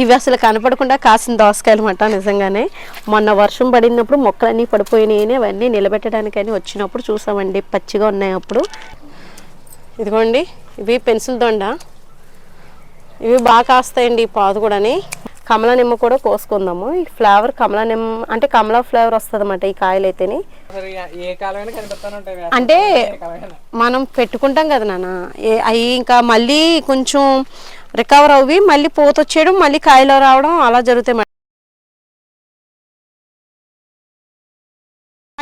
ఇవి అసలు కనపడకుండా కాసిన దోసకాయలు మాట నిజంగానే. మొన్న వర్షం పడినప్పుడు మొక్కలన్నీ పడిపోయినాయని అవన్నీ నిలబెట్టడానికని వచ్చినప్పుడు చూసామండి. పచ్చిగా ఉన్నాయి అప్పుడు. ఇదిగోండి ఇవి పెన్సిల్ దొండ. ఇవి బాగా కాస్తాయండి ఈ పాదు కూడాని. కమల నిమ్మ కూడా కోసుకుందాము. ఈ ఫ్లేవర్ కమల నిమ్మ అంటే కమల ఫ్లేవర్ వస్తుంది అన్నమాట ఈ కాయలు అయితేని అంటే మనం పెట్టుకుంటాం కదా నాన్న. అవి ఇంకా మళ్ళీ కొంచెం రికవర్ అవి మళ్ళీ పూత వచ్చేయడం మళ్ళీ కాయలు రావడం అలా జరుగుతాయి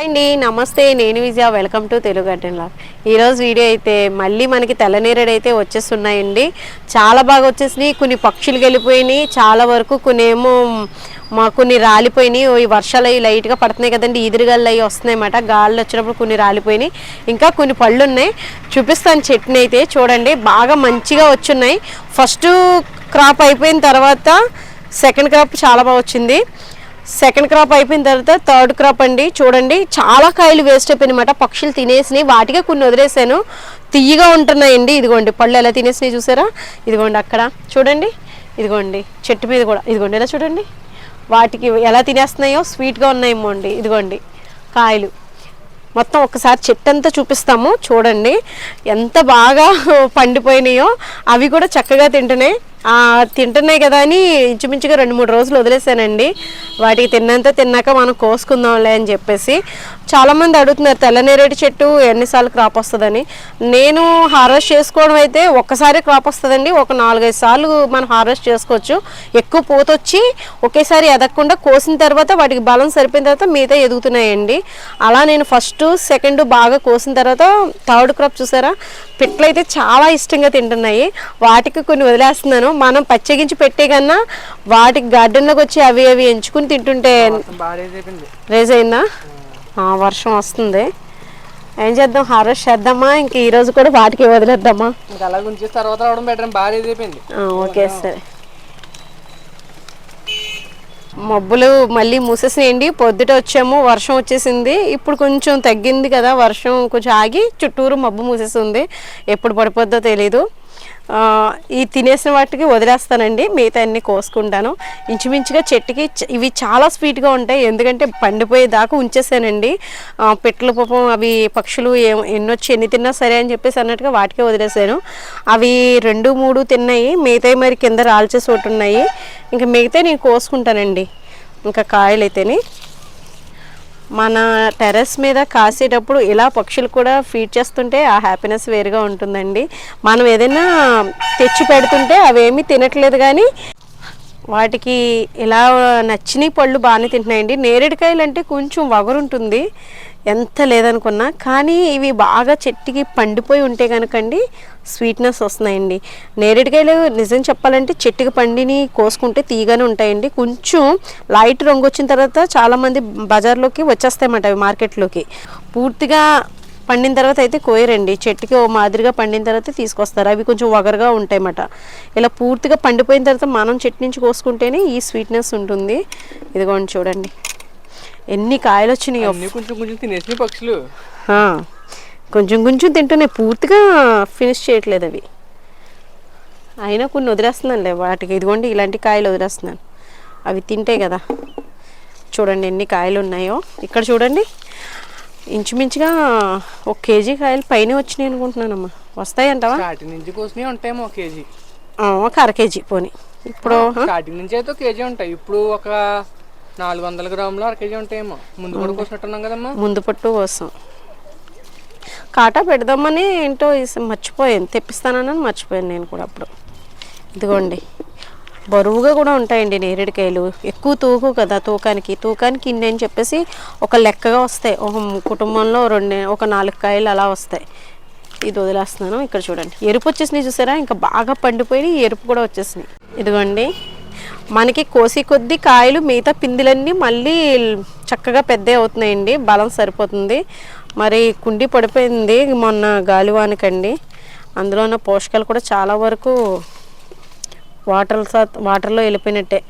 అండి నమస్తే నేను Vijaya welcome to Telugu garden log ఈరోజు వీడియో అయితే మళ్ళీ మనకి తెల్లనేరేడు అయితే వచ్చేస్తున్నాయండి. చాలా బాగా వచ్చేసినాయి కొన్ని పక్షులు వెళ్ళిపోయినాయి చాలా వరకు కొన్ని ఏమో మా కొన్ని రాలిపోయినాయి. ఈ వర్షాలు అవి లైట్గా పడుతున్నాయి కదండి ఈదురుగాళ్ళు అవి వస్తున్నాయి అన్నమాట. గాళ్ళు వచ్చినప్పుడు కొన్ని రాలిపోయినాయి. ఇంకా కొన్ని పళ్ళు ఉన్నాయి చూపిస్తాను చట్నీ అయితే చూడండి. బాగా మంచిగా వచ్చున్నాయి. ఫస్ట్ క్రాప్ అయిపోయిన తర్వాత సెకండ్ క్రాప్ చాలా బాగా వచ్చింది. సెకండ్ క్రాప్ అయిపోయిన తర్వాత థర్డ్ క్రాప్ అండి. చూడండి చాలా కాయలు వేస్ట్ అయిపోయినమాట పక్షులు తినేసినాయి వాటికే కొన్ని వదిలేసాను తియ్యగా ఉంటున్నాయండి. ఇదిగోండి పళ్ళు ఎలా తినేసినాయి చూసారా? ఇదిగోండి అక్కడ. చూడండి ఇదిగోండి చెట్టు మీద కూడా. ఇదిగోండి ఎలా చూడండి? వాటికి ఎలా తినేస్తున్నాయో స్వీట్గా ఉన్నాయేమో అండి. ఇదిగోండి కాయలు. మొత్తం ఒకసారి చెట్టు అంతా చూపిస్తాము. చూడండి ఎంత బాగా పండిపోయినాయో అవి కూడా చక్కగా తింటున్నాయి. తింటున్నాయి కదా అని ఇంచుమించుగా రెండు మూడు రోజులు వదిలేసానండి. వాటికి తిన్నంత తిన్నాక మనం కోసుకుందాంలే అని చెప్పేసి చాలామంది అడుగుతున్నారు తెల్లనేరేటి చెట్టు ఎన్నిసార్లు క్రాప్ వస్తుందని. నేను హార్వెస్ట్ చేసుకోవడం అయితే ఒక్కసారి క్రాప్ వస్తుందండి. ఒక నాలుగైదు సార్లు మనం హార్వెస్ట్ చేసుకోవచ్చు. ఎక్కువ పూత వచ్చి ఒకేసారి ఎదగకుండా కోసిన తర్వాత వాటికి బలం సరిపోయిన తర్వాత మిగతా ఎదుగుతున్నాయండి. అలా నేను ఫస్ట్ సెకండ్ బాగా కోసిన తర్వాత థర్డ్ క్రాప్ చూసారా? పిట్లు అయితే చాలా ఇష్టంగా తింటున్నాయి. వాటికి కొన్ని వదిలేస్తున్నాను. మనం పచ్చగించి పెట్టే కన్నా వాటికి గార్డెన్లోకి వచ్చి అవి అవి ఎంచుకుని తింటుంటే రేజ్ అయిందా? వర్షం వస్తుంది. ఏం చేద్దాం? హార్వెస్ట్ చేద్దామా? ఇంక ఈ రోజు కూడా వాటికి వదిలేద్దామా? అలా ఉంచేసి తర్వాత రావడం బెటర్ బాగా అయిపోయింది. ఓకే సరే. మబ్బులు మళ్ళీ మూసేసినాయండి. పొద్దుట వచ్చాము వర్షం వచ్చేసింది. ఇప్పుడు కొంచెం తగ్గింది కదా వర్షం కొంచెం ఆగి చుట్టూరు మబ్బు మూసేసింది ఎప్పుడు పడిపోద్దో తెలీదు. ఈ తినేసిన వాటికి వదిలేస్తానండి. మిగతా అన్ని కోసుకుంటాను. ఇంచుమించుగా చెట్టుకి ఇవి చాలా స్వీట్గా ఉంటాయి. ఎందుకంటే పండిపోయేదాకా ఉంచేసానండి. పెట్టల పాపం అవి పక్షులు ఏం ఎన్నొచ్చి ఎన్ని తిన్నా సరే అని చెప్పేసి అన్నట్టుగా వాటికే వదిలేసాను. అవి రెండు మూడు తిన్నాయి. మిగతాయి మరి కింద రాల్చేసి ఒకటి ఉన్నాయి ఇంకా మిగతా నేను కోసుకుంటానండి. ఇంకా కాయలు మన టెర్రస్ మీద కాసేటప్పుడు ఇలా పక్షులు కూడా ఫీడ్ చేస్తుంటే ఆ హ్యాపీనెస్ వేరుగా ఉంటుందండి. మనం ఏదైనా తెచ్చి పెడుతుంటే అవేమీ తినట్లేదు కానీ వాటికి ఇలా నచ్చినాయి పళ్ళు బాగానే తింటున్నాయండి. నేరేడుకాయలు అంటే కొంచెం వగరు ఉంటుంది ఎంత లేదనుకున్నా. కానీ ఇవి బాగా చెట్టుకి పండిపోయి ఉంటే కనుకండి స్వీట్నెస్ వస్తున్నాయండి. నేరేడుకాయలు నిజం చెప్పాలంటే చెట్టుకి పండిని కోసుకుంటే తీగానే ఉంటాయండి. కొంచెం లైట్ రంగు వచ్చిన తర్వాత చాలామంది బజార్లోకి వచ్చేస్తాయన్నమాట అవి మార్కెట్లోకి. పూర్తిగా పండిన తర్వాత అయితే కోయరండి. చెట్టుకి ఓ మాదిరిగా పండిన తర్వాత తీసుకొస్తారు. అవి కొంచెం వగరగా ఉంటాయన్నమాట. ఇలా పూర్తిగా పండిపోయిన తర్వాత మనం చెట్టు నుంచి కోసుకుంటేనే ఈ స్వీట్నెస్ ఉంటుంది. ఇదిగోండి చూడండి. ఎన్ని కాయలు వచ్చినాయో. కొంచెం కొంచెం తినేసినాయి పక్షులు. కొంచెం కొంచెం తింటూనే పూర్తిగా ఫినిష్ చేయట్లేదు అవి. అయినా కొన్ని వదిలేస్తున్నానులే వాటికి. ఇదిగోండి ఇలాంటి కాయలు వదిలేస్తున్నాను. అవి తింటే కదా. చూడండి ఎన్ని కాయలు ఉన్నాయో. ఇక్కడ చూడండి. ఇంచుమించుగా ఒక కేజీ కాయలు పైన వచ్చినాయి అనుకుంటున్నానమ్మా. వస్తాయంటావా స్టార్టింగ్ నుంచి కోసినవి ఉంటాయేమో ఒక కేజీ. ఒక అర కేజీ పోనీ. ఇప్పుడు స్టార్టింగ్ నుంచి అయితే కేజీ ఉంటాయి. ఇప్పుడు ఒక నాలుగు వందల గ్రాములు అర కేజీ ఉంటాయేమో. ముందు కూడా కోసినట్టున్నాం కదమ్మా. ముందు పట్టు కోసం కాటా పెడదామని ఏంటో మర్చిపోయాను. తెప్పిస్తానని మర్చిపోయాను నేను కూడా అప్పుడు. ఇదిగోండి. బరువుగా కూడా ఉంటాయండి నేరేడుకాయలు. ఎక్కువ తూకు కదా తూకానికి. తూకానికి ఇన్ని అని చెప్పేసి ఒక లెక్కగా వస్తాయి. ఒక కుటుంబంలో రెండు ఒక నాలుగు కాయలు అలా వస్తాయి. ఇది వదిలేస్తున్నాను. ఇక్కడ చూడండి. ఎరుపు వచ్చేసినాయి చూసారా? ఇంకా బాగా పండిపోయి ఎరుపు కూడా వచ్చేసినాయి. ఇదిగోండి. మనకి కోసి కొద్ది కాయలు మిగతా పిందులన్నీ మళ్ళీ చక్కగా పెద్ద అవుతున్నాయండి. బలం సరిపోతుంది. మరి కుండి పడిపోయింది మొన్న గాలివానకండి. అందులో ఉన్న పోషకాలు కూడా చాలా వరకు వాటర్ సా- వాటర్లో వెళ్ళిపోయినట్టే.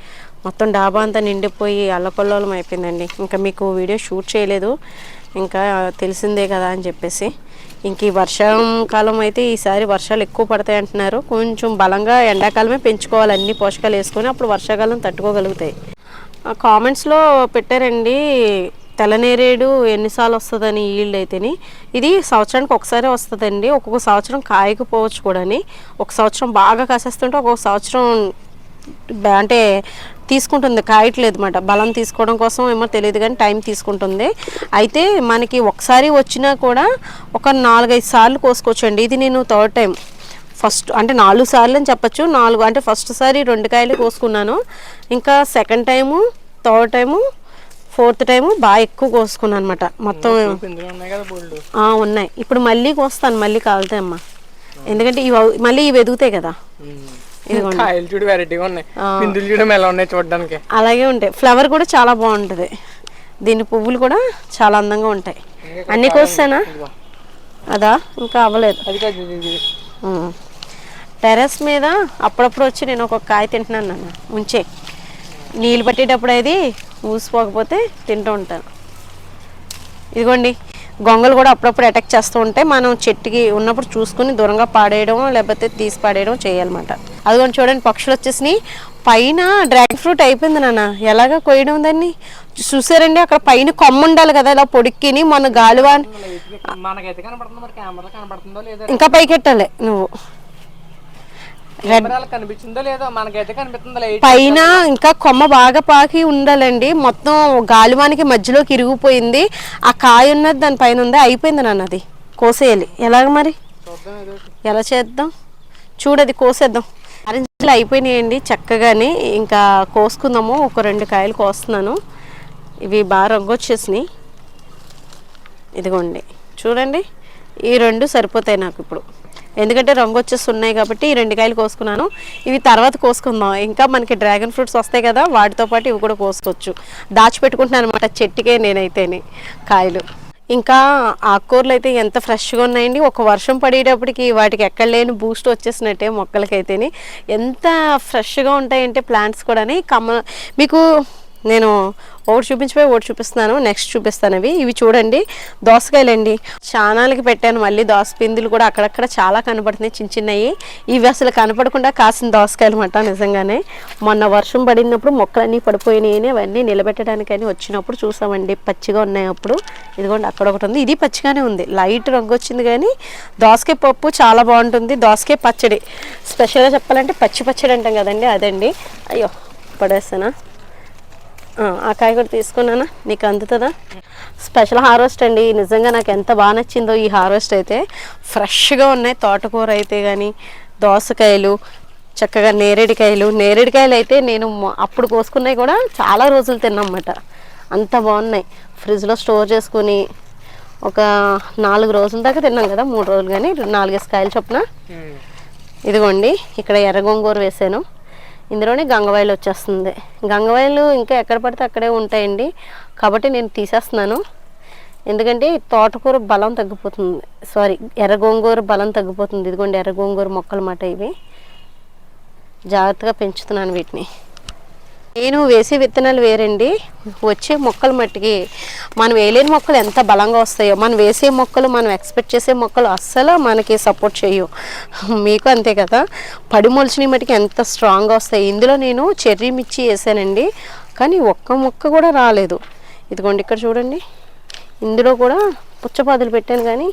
మొత్తం డాబా అంతా నిండిపోయి అల్లకొల్లోలం అయిపోయిందండి. ఇంకా మీకు వీడియో షూట్ చేయలేదు. ఇంకా తెలిసిందే కదా అని చెప్పేసి. ఇంక ఈ వర్షాకాలం అయితే ఈసారి వర్షాలు ఎక్కువ పడతాయి అంటున్నారు. కొంచెం బలంగా ఎండాకాలమే పెంచుకోవాలి. అన్ని పోషకాలు వేసుకొని అప్పుడు వర్షాకాలం తట్టుకోగలుగుతాయి. ఆ కామెంట్స్లో పెట్టారండి. తెల్లనేరేడు ఎన్నిసార్లు వస్తుందని ఈల్డ్ అయితేని ఇది సంవత్సరానికి ఒకసారి వస్తుందండి. ఒక్కొక్క సంవత్సరం కాయకపోవచ్చు కూడాని. ఒక సంవత్సరం బాగా కాసేస్తుంటే ఒక్కొక్క సంవత్సరం అంటే తీసుకుంటుంది. కాయట్లేదు అనమాట బలం తీసుకోవడం కోసం ఏమో తెలియదు కానీ టైం తీసుకుంటుంది. అయితే మనకి ఒకసారి వచ్చినా కూడా ఒక నాలుగైదు సార్లు కోసుకోవచ్చండి. ఇది నేను థర్డ్ టైం. ఫస్ట్ అంటే నాలుగు సార్లు అని చెప్పచ్చు. నాలుగు అంటే ఫస్ట్ సారి రెండు కాయలు కోసుకున్నాను. ఇంకా second time third time fourth time బాగా ఎక్కువ కోసుకున్నాను అనమాట మొత్తం ఉన్నాయి ఇప్పుడు మళ్ళీ కోస్తాను మళ్ళీ కాలుతాయి అమ్మా. ఎందుకంటే ఇవి మళ్ళీ ఇవి ఎదుగుతాయి కదా. ఇదిగోండి. కాయలు చూడు వెరైటీగా ఉన్నాయి. పిందులు చూడడం ఎలా ఉన్నాయి చూడడానికి. అలాగే ఉంటాయి. ఫ్లవర్ కూడా చాలా బాగుంటుంది. దీని పువ్వులు కూడా చాలా అందంగా ఉంటాయి. అన్ని కోస్తానా. అదా? ఇంకా అవ్వలేదు. టెర్రస్ మీద అప్పుడప్పుడు వచ్చి నేను ఒక కాయ తింటున్నాను నాన్న. ఉంచే నీళ్ళు పట్టేటప్పుడు అది ఊసిపోకపోతే తింటూ ఉంటాను. ఇదిగోండి గొంగలు కూడా అప్పుడప్పుడు అటాక్ చేస్తూ ఉంటాయి మనం చెట్టుకి ఉన్నప్పుడు చూసుకుని దూరంగా పాడేయడం లేకపోతే తీసి పాడేయడం చేయాలన్నమాట. అదిగోండి చూడండి పక్షులు వచ్చేసినాయి. పైన డ్రాగన్ ఫ్రూట్ అయిపోయింది నాన్న. ఎలాగ కొయ్యడం దాన్ని? చూసారండి అక్కడ పైన కొమ్మ ఉండాలి కదా ఇలా పొడిక్కిని మన గాలివా ఇంకా పైకెట్టాలి నువ్వు కెమెరాలో కనిపించిందో లేదో మనకైతే కనిపిస్తుందో లైట్ పైన ఇంకా కొమ్మ బాగా పాకి ఉండాలండి. మొత్తం గాలివానికి మధ్యలోకి ఇరిగిపోయింది ఆ కాయ ఉన్నది దాని పైన ఉంది. అయిపోయింది నాన్న అది. కోసేయాలి. ఎలాగ మరి. ఎలా చేద్దాం? చూడది కోసేద్దాం. ఆరెంజ్లు అయిపోయినాయండి చక్కగానే. ఇంకా కోసుకుందాము. ఒక రెండు కాయలు కోస్తున్నాను. ఇవి బాగా రంగు వచ్చేసినాయి ఇదిగోండి. చూడండి. ఈ రెండు సరిపోతాయి నాకు ఇప్పుడు. ఎందుకంటే రంగు వచ్చేసి ఉన్నాయి కాబట్టి ఈ రెండు కాయలు కోసుకున్నాను. ఇవి తర్వాత కోసుకుందాం. ఇంకా మనకి డ్రాగన్ ఫ్రూట్స్ వస్తాయి కదా వాటితో పాటు ఇవి కూడా కోసుకోవచ్చు. దాచిపెట్టుకుంటున్నాను అనమాట చెట్టుకే నేనైతేనే కాయలు. ఇంకా ఆకుకూరలు అయితే ఎంత ఫ్రెష్గా ఉన్నాయండి. ఒక వర్షం పడేటప్పటికి వాటికి ఎక్కడ లేని బూస్ట్ వచ్చేసినట్టే మొక్కలకైతేనే. ఎంత ఫ్రెష్గా ఉంటాయంటే ప్లాంట్స్ కూడా కమ్మ మీకు నేను ఒకటి చూపించిపోయి ఒకటి చూపిస్తున్నాను. నెక్స్ట్ చూపిస్తాను అవి ఇవి చూడండి. దోసకాయలండి. చానాలకి పెట్టాను. మళ్ళీ దోస పిందులు కూడా అక్కడక్కడ చాలా కనపడుతున్నాయి చిన్న చిన్నవి. ఇవి అసలు కనపడకుండా కాసిన దోసకాయలు అనమాట నిజంగానే. మొన్న వర్షం పడినప్పుడు మొక్కలన్నీ పడిపోయినాయి అవన్నీ నిలబెట్టడానికని వచ్చినప్పుడు చూసామండి. పచ్చిగా ఉన్నాయి అప్పుడు. ఇదిగోండి అక్కడ ఒకటి ఉంది. ఇది పచ్చిగానే ఉంది. లైట్ రంగు వచ్చింది కానీ దోసకాయ పప్పు చాలా బాగుంటుంది. దోసకాయ పచ్చడి. స్పెషల్గా చెప్పాలంటే పచ్చి పచ్చడి అంటాం కదండి అదండి. అయ్యో పడేస్తానా? ఆ, కాయ కూడా తీసుకున్నానా? నీకు అందుతుందా? స్పెషల్ హార్వెస్ట్ అండి. నిజంగా నాకు ఎంత బాగా నచ్చిందో ఈ హార్వెస్ట్ అయితే. ఫ్రెష్గా ఉన్నాయి తోటకూర అయితే కానీ దోసకాయలు చక్కగా నేరేడికాయలు. నేరేడికాయలు అయితే నేను అప్పుడు కోసుకున్నాయి కూడా చాలా రోజులు తిన్నమాట అంత బాగున్నాయి. ఫ్రిడ్జ్లో స్టోర్ చేసుకుని ఒక నాలుగు రోజుల దాకా తిన్నాం కదా మూడు రోజులు కానీ నాలుగేసి కాయలు చొప్పున. ఇదిగోండి ఇక్కడ ఎర్ర గోంగూర వేసాను. ఇందులోనే గంగవాయిలు వచ్చేస్తుంది. గంగవాయిలు ఇంకా ఎక్కడ పడితే అక్కడే ఉంటాయండి. కాబట్టి నేను తీసేస్తున్నాను. ఎందుకంటే తోటకూర బలం తగ్గిపోతుంది. సారీ ఎర్ర గోంగూర బలం తగ్గిపోతుంది. ఇదిగోండి ఎర్ర గోంగూర మొక్కలు మాట ఇవి. జాగ్రత్తగా పెంచుతున్నాను వీటిని. నేను వేసే విత్తనాలు వేరండి. వచ్చే మొక్కలు మట్టికి మనం వేయలేని మొక్కలు ఎంత బలంగా వస్తాయో మనం వేసే మొక్కలు మనం ఎక్స్పెక్ట్ చేసే మొక్కలు అస్సలు మనకి సపోర్ట్ చేయవు. మీకు అంతే కదా? పడి మొలిచిన మట్టికి ఎంత స్ట్రాంగ్గా వస్తాయి. ఇందులో నేను చెర్రీ మిర్చి వేసానండి. కానీ ఒక్క మొక్క కూడా రాలేదు. ఇదిగోండి ఇక్కడ చూడండి. ఇందులో కూడా పుచ్చపాదులు పెట్టాను కానీ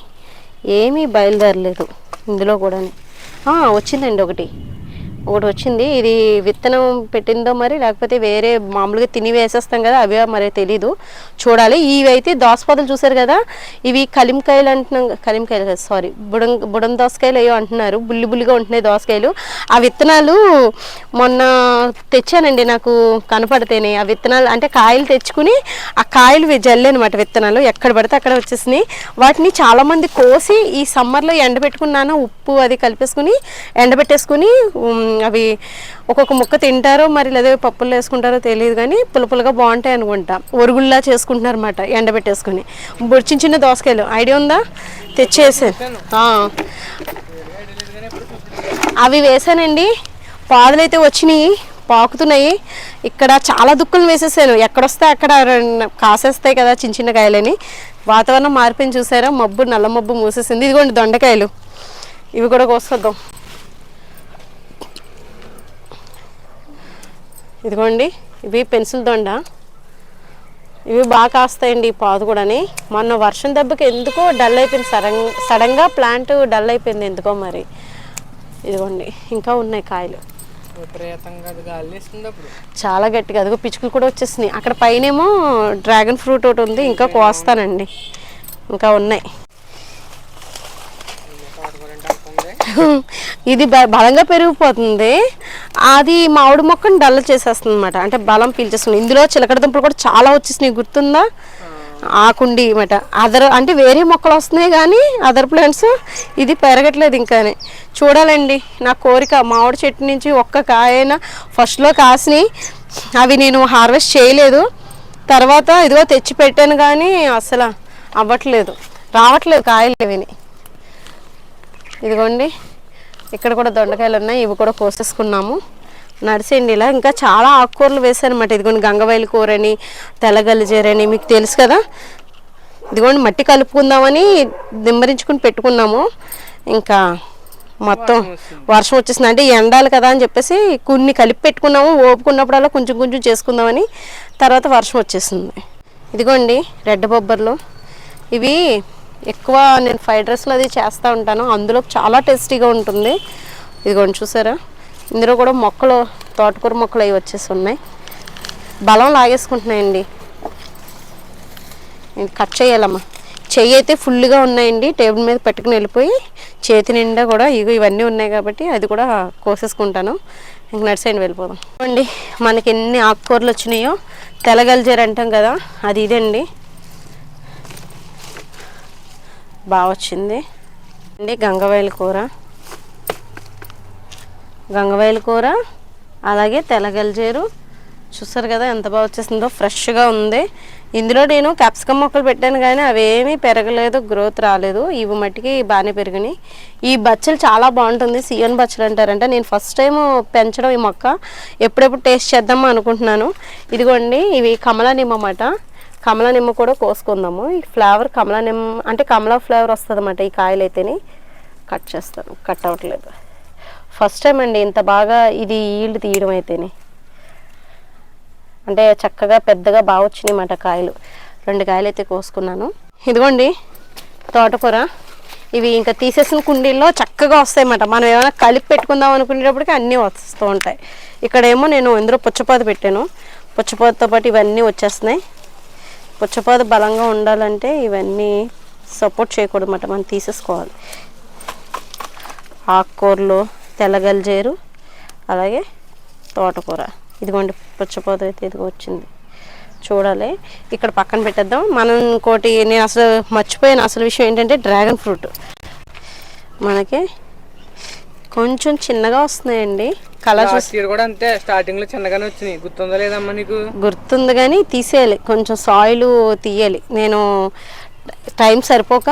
ఏమీ బయలుదేరలేదు. ఇందులో కూడా వచ్చిందండి ఒకటి. ఒకటి వచ్చింది. ఇది విత్తనం పెట్టిందో మరి లేకపోతే వేరే మామూలుగా తిని వేసేస్తాం కదా అవి మరి తెలీదు. చూడాలి. ఇవి అయితే దోసపాదులు చూసారు కదా ఇవి కలింకాయలు అంటున్నాం కలింకాయలు కదా సారీ బుడం బుడం దోసకాయలు అయ్యో అంటున్నారు. బుల్లి బుల్లిగా ఉంటున్నాయి దోసకాయలు. ఆ విత్తనాలు మొన్న తెచ్చానండి నాకు కనపడితేనే. ఆ విత్తనాలు అంటే కాయలు తెచ్చుకుని ఆ కాయలు జల్లేనమాట విత్తనాలు. ఎక్కడ పడితే అక్కడ వచ్చేసినాయి. వాటిని చాలామంది కోసి ఈ సమ్మర్లో ఎండబెట్టుకున్నాను. ఉప్పు అది కలిపేసుకుని ఎండబెట్టేసుకుని అవి ఒక్కొక్క ముక్క తింటారో మరి లేదా పప్పులు వేసుకుంటారో తెలియదు కానీ పులుపులుగా బాగుంటాయి అనుకుంటా. ఒరుగుల్లా చేసుకుంటున్నారు అనమాట ఎండబెట్టేసుకుని చిన్న చిన్న దోసకాయలు. ఐడియా ఉందా? తెచ్చేసాను అవి వేసానండి. పాదులు అయితే వచ్చినాయి పాకుతున్నాయి. ఇక్కడ చాలా దుక్కులు వేసేసాను. ఎక్కడొస్తే అక్కడ కాసేస్తాయి కదా చిన్న చిన్న కాయలని. వాతావరణం మారిపోయింది చూసారా? మబ్బు నల్ల మబ్బు మూసేసింది. ఇదిగోండి దొండకాయలు. ఇవి కూడా కోసుకొద్దాం. ఇదిగోండి ఇవి పెన్సిల్ దొండ. ఇవి బాగా కాస్తాయండి ఈ పాదు కూడాని. మొన్న వర్షం దెబ్బకి ఎందుకో డల్ అయిపోయింది సడన్ సడన్గా ప్లాంట్ డల్ అయిపోయింది ఎందుకో మరి. ఇదిగోండి ఇంకా ఉన్నాయి కాయలు. చాలా గట్టిగా అదిగో పిచ్చుకలు కూడా వచ్చేసినాయి. అక్కడ పైనేమో డ్రాగన్ ఫ్రూట్ ఒకటి ఉంది ఇంకా కోస్తానండి. ఇంకా ఉన్నాయి. ఇది బలంగా పెరిగిపోతుంది. అది మామిడి మొక్కను డల్ చేసేస్తుంది అనమాట అంటే బలం పీల్చేస్తుంది. ఇందులో చిలకడ దుంపలు కూడా చాలా వచ్చేసినాయి గుర్తుందా? ఆకుండి అనమాట అదర్ అంటే వేరే మొక్కలు వస్తున్నాయి కానీ అదర్ ప్లాంట్స్ ఇది పెరగట్లేదు ఇంకానే. చూడాలండి నా కోరిక. మామిడి చెట్టు నుంచి ఒక్క కాయైనా ఫస్ట్లో కాసినాయి. అవి నేను హార్వెస్ట్ చేయలేదు. తర్వాత ఇదిగో తెచ్చి పెట్టాను కానీ అసలు అవ్వట్లేదు. రావట్లేదు కాయలు ఇవిని ఇదిగోండి. ఇక్కడ కూడా దొండకాయలు ఉన్నాయి ఇవి కూడా కోసేసుకున్నాము. నడిసేయండి ఇలా. ఇంకా చాలా ఆకుకూరలు వేసానమాట ఇదిగోండి గంగవాయిల కూరని తెల్లగల్లిజేరని మీకు తెలుసు కదా? ఇదిగోండి మట్టి కలుపుకుందామని దిమ్మరించుకుని పెట్టుకున్నాము. ఇంకా మొత్తం వర్షం వచ్చేసింది. అంటే ఎండాలి కదా అని చెప్పేసి కొన్ని కలిపి పెట్టుకున్నాము ఓపుకున్నప్పుడల్లా కొంచెం కొంచెం చేసుకుందామని. తర్వాత వర్షం వచ్చేసింది. ఇదిగోండి రెడ్ బొబ్బర్లు. ఇవి ఎక్కువ నేను ఫ్రైడ్ రైస్లో అది చేస్తూ ఉంటాను. అందులో చాలా టేస్టీగా ఉంటుంది. ఇదిగోండి చూసారా? ఇందులో కూడా మొక్కలు తోటకూర మొక్కలు అవి వచ్చేసి ఉన్నాయి. బలం లాగేసుకుంటున్నాయండి. కట్ చేయాలమ్మా. చెయ్యి అయితే ఫుల్గా ఉన్నాయండి. టేబుల్ మీద పెట్టుకుని వెళ్ళిపోయి చేతి నిండా కూడా ఇగో ఇవన్నీ ఉన్నాయి కాబట్టి అది కూడా కోసేసుకుంటాను. ఇంక నడిసేయండి వెళ్ళిపోదాం. అండి మనకి ఎన్ని ఆకుకూరలు వచ్చినాయో తెలగలిజారు అంటాం కదా అది ఇదండి. బాగా వచ్చింది. అండి గంగవైల కూర. గంగవైల కూర అలాగే తెల్లగలిజేరు. చూసారు కదా ఎంత బాగా వచ్చేసిందో ఫ్రెష్గా ఉంది. ఇందులో నేను క్యాప్సికమ్ మొక్కలు పెట్టాను కానీ అవేమీ పెరగలేదు గ్రోత్ రాలేదు. ఇవి మట్టికి బాగానే పెరిగినాయి. ఈ బచ్చలు చాలా బాగుంటుంది సీఎన్ బచ్చలు అంటారంట. నేను ఫస్ట్ టైం పెంచడం ఈ మొక్క. ఎప్పుడెప్పుడు టేస్ట్ చేద్దామా అనుకుంటున్నాను. ఇదిగోండి ఇవి కమలా నిమ్మ అన్నమాట. కమలా నిమ్మ కూడా కోసుకుందాము. ఈ ఫ్లేవర్ కమలా నిమ్మ అంటే కమలా ఫ్లేవర్ వస్తుంది అన్నమాట ఈ కాయలు అయితేనే కట్ చేస్తాను కట్ అవ్వట్లేదు. ఫస్ట్ టైం అండి ఇంత బాగా ఇది ఈల్డ్ తీయడం అయితేనే. అంటే చక్కగా పెద్దగా బాగా వచ్చినాయి అన్నమాట కాయలు. రెండు కాయలు అయితే కోసుకున్నాను. ఇదిగోండి తోటకూర. ఇవి ఇంకా తీసేసిన కుండీల్లో చక్కగా వస్తాయన్నమాట. మనం ఏమైనా కలిపి పెట్టుకుందాం అనుకునేటప్పటికి అన్నీ వస్తూ ఉంటాయి. ఇక్కడేమో నేను ఇందులో పుచ్చపాతి పెట్టాను. పుచ్చపాదుతో పాటు ఇవన్నీ వచ్చేస్తున్నాయి. పుచ్చపాదు బలంగా ఉండాలంటే ఇవన్నీ సపోర్ట్ చేయకూడదు అన్నమాట మనం తీసేసుకోవాలి. ఆకుకూరలు తెల్లగలిజేరు అలాగే తోటకూర. ఇదిగోండి పుచ్చపోత అయితే ఇదిగో వచ్చింది. చూడాలి. ఇక్కడ పక్కన పెట్టేద్దాం. మనం ఇంకోటి నేను అసలు మర్చిపోయిన. అసలు విషయం ఏంటంటే డ్రాగన్ ఫ్రూట్. మనకి కొంచెం చిన్నగా వస్తున్నాయండి. కలర్ ఇయర్ కూడా అంతే స్టార్టింగ్లో చిన్నగానే వచ్చినాయి. గుర్తుందా లేదమ్మా నీకు? గుర్తుంది కానీ తీసేయాలి. కొంచెం సాయిల్ తీయాలి. నేను టైం సరిపోక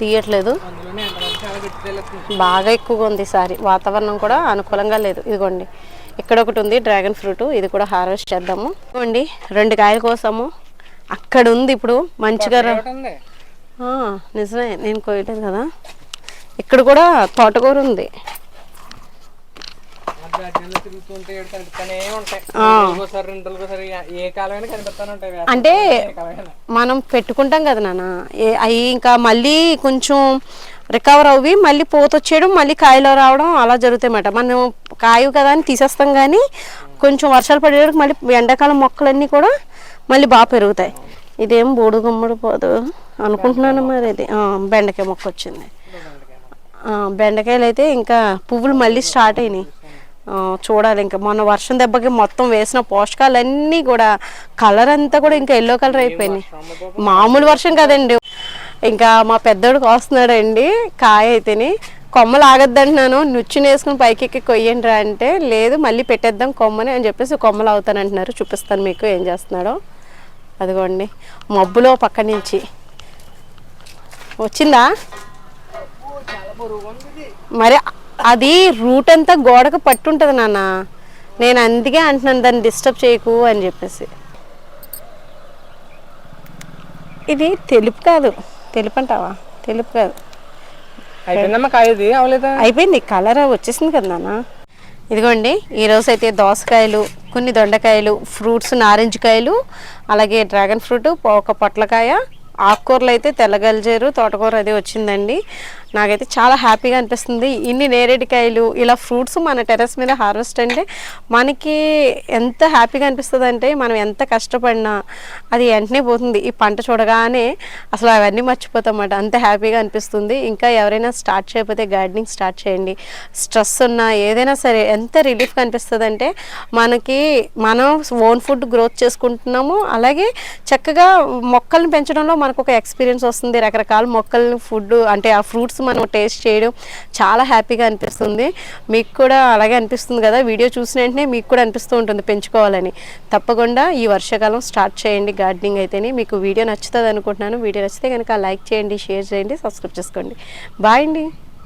తీయట్లేదు. బాగా ఎక్కువగా ఉంది ఈసారి వాతావరణం కూడా అనుకూలంగా లేదు. ఇదిగోండి. ఇక్కడ ఒకటి ఉంది డ్రాగన్ ఫ్రూట్ ఇది కూడా హార్వెస్ట్ చేద్దాము. ఇదిగోండి రెండు కాయల కోసము. అక్కడ ఉంది ఇప్పుడు. మంచిగా నిజమే. నేను కోయలేదు కదా. ఇక్కడ కూడా తోటకూర ఉంది ఆ గార్డెన్లో తిరుగుతూ ఉంటే ఏడు కనిపిస్తానే ఉంటాయి ఒకసారి రెండు రోజులకోసారి ఏ కాలమైనా కనిపిస్తానే ఉంటాయి వేసవి అంటే మనం పెట్టుకుంటాం కదా నాన్న. అవి ఇంకా మళ్ళీ కొంచెం రికవర్ అవి మళ్ళీ పూత వచ్చేయడం మళ్ళీ కాయలో రావడం అలా జరుగుతాయి అన్నమాట మనం కాయ కదా అని తీసేస్తాం కానీ కొంచెం వర్షాలు పడేటప్పుడు మళ్ళీ ఎండాకాలం మొక్కలన్నీ కూడా మళ్ళీ బాగా పెరుగుతాయి. ఇదేం బూడు గుమ్మడి పోదు అనుకుంటున్నాను మరి ఇది. బెండకాయ మొక్క వచ్చింది. బెండకాయలు అయితే ఇంకా పువ్వులు మళ్ళీ స్టార్ట్ అయినాయి. చూడాలి. ఇంకా మొన్న వర్షం దెబ్బకి మొత్తం వేసిన పోషకాలన్నీ కూడా కలర్ అంతా కూడా ఇంకా ఎల్లో కలర్ అయిపోయినాయి. మామూలు వర్షం కదండి. ఇంకా మా పెద్దోడు కోస్తున్నాడండి కాయ అయితేని. కొమ్మలు ఆగద్దంటున్నాను నుచ్చుని వేసుకుని పైకి ఎక్కి కొయ్యండి రా అంటే లేదు మళ్ళీ పెట్టేద్దాం కొమ్మని అని చెప్పేసి కొమ్మలు అవుతానంటున్నారు. చూపిస్తాను మీకు ఏం చేస్తున్నాడో. అదిగోండి మబ్బులో పక్క నుంచి. వచ్చిందా? మరి అది రూట్ అంతా గోడకు పట్టుంటది నాన్న. నేను అందుకే అంటున్నాను దాన్ని డిస్టర్బ్ చేయకు అని చెప్పేసి. ఇది తెలుపు కాదు. తెలుపు అంటావా? తెలుపు కాదు. అయిపోయింది. కలర్ వచ్చేసింది కదా నాన్న. ఇదిగోండి ఈరోజు అయితే దోసకాయలు కొన్ని దొండకాయలు ఫ్రూట్స్ నారింజ కాయలు అలాగే డ్రాగన్ ఫ్రూట్ ఒక పొట్లకాయ ఆకుకూరలు అయితే తెల్లగలిజేరు తోటకూర అది వచ్చిందండి. నాకైతే చాలా హ్యాపీగా అనిపిస్తుంది. ఇన్ని నేరేడికాయలు ఇలా ఫ్రూట్స్ మన టెర్రస్ మీద హార్వెస్ట్ అంటే మనకి ఎంత హ్యాపీగా అనిపిస్తుంది అంటే మనం ఎంత కష్టపడినా అది వెంటనే పోతుంది. ఈ పంట చూడగానే అసలు అవన్నీ మర్చిపోతామన్నమాట. అంత హ్యాపీగా అనిపిస్తుంది. ఇంకా ఎవరైనా స్టార్ట్ చేయకపోతే గార్డెనింగ్ స్టార్ట్ చేయండి. స్ట్రెస్ ఉన్నా ఏదైనా సరే ఎంత రిలీఫ్గా అనిపిస్తుంది అంటే మనకి మనం ఓన్ ఫుడ్ గ్రోత్ చేసుకుంటున్నాము. అలాగే చక్కగా మొక్కల్ని పెంచడంలో మనకు ఒక ఎక్స్పీరియన్స్ వస్తుంది. రకరకాల మొక్కల్ని ఫుడ్ అంటే ఆ ఫ్రూట్స్ మనం టేస్ట్ చేయడం చాలా హ్యాపీగా అనిపిస్తుంది. మీకు కూడా అలాగే అనిపిస్తుంది కదా వీడియో చూసిన వెంటనే మీకు కూడా అనిపిస్తూ ఉంటుంది పెంచుకోవాలని. తప్పకుండా ఈ వర్షాకాలం స్టార్ట్ చేయండి గార్డెనింగ్ అయితేనే. మీకు వీడియో నచ్చుతుంది అనుకుంటున్నాను. వీడియో నచ్చితే కనుక లైక్ చేయండి షేర్ చేయండి సబ్స్క్రైబ్ చేసుకోండి. బాయ్ అండి.